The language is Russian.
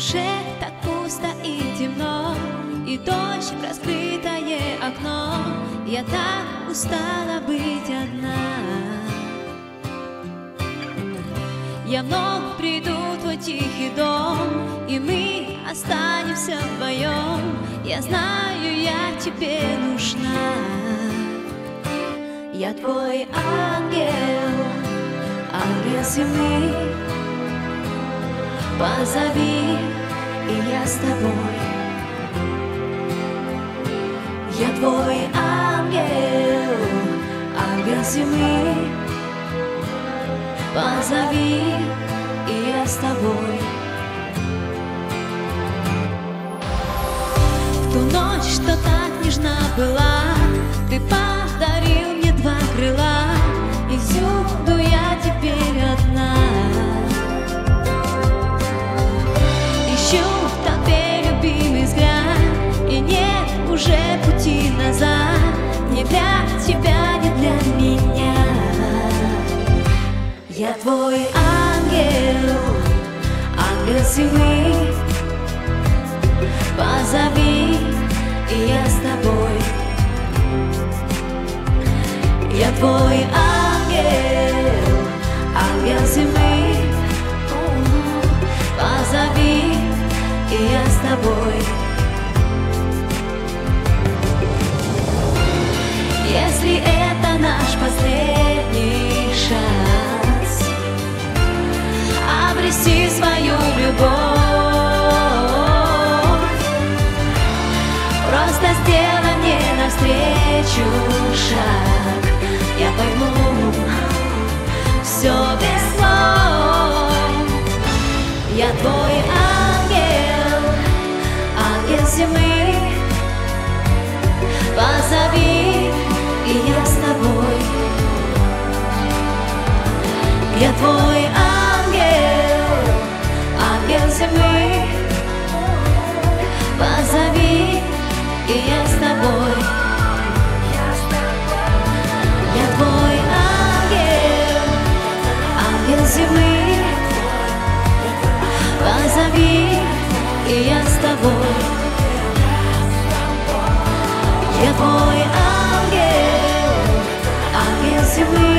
душе так пусто и темно, И дождь в раскрытое окно. Я так устала быть одна. Я вновь приду в твой тихий дом, И мы останемся вдвоем. Я знаю, я тебе нужна. Я твой ангел, ангел земли. Позови, и я с тобой. Я твой ангел, ангел земли. Позови, и я с тобой. В ту ночь, что так нежна была, твой ангел, ангел зимы, позови, и я с тобой. Я твой ангел, ангел зимы, зимы Позови, и я с тобой. Я твой ангел, ангел зимы Позови, и я с тобой. Я твой ангел, ангел зимы Позови, и я с тобой. I'll get, I'll you.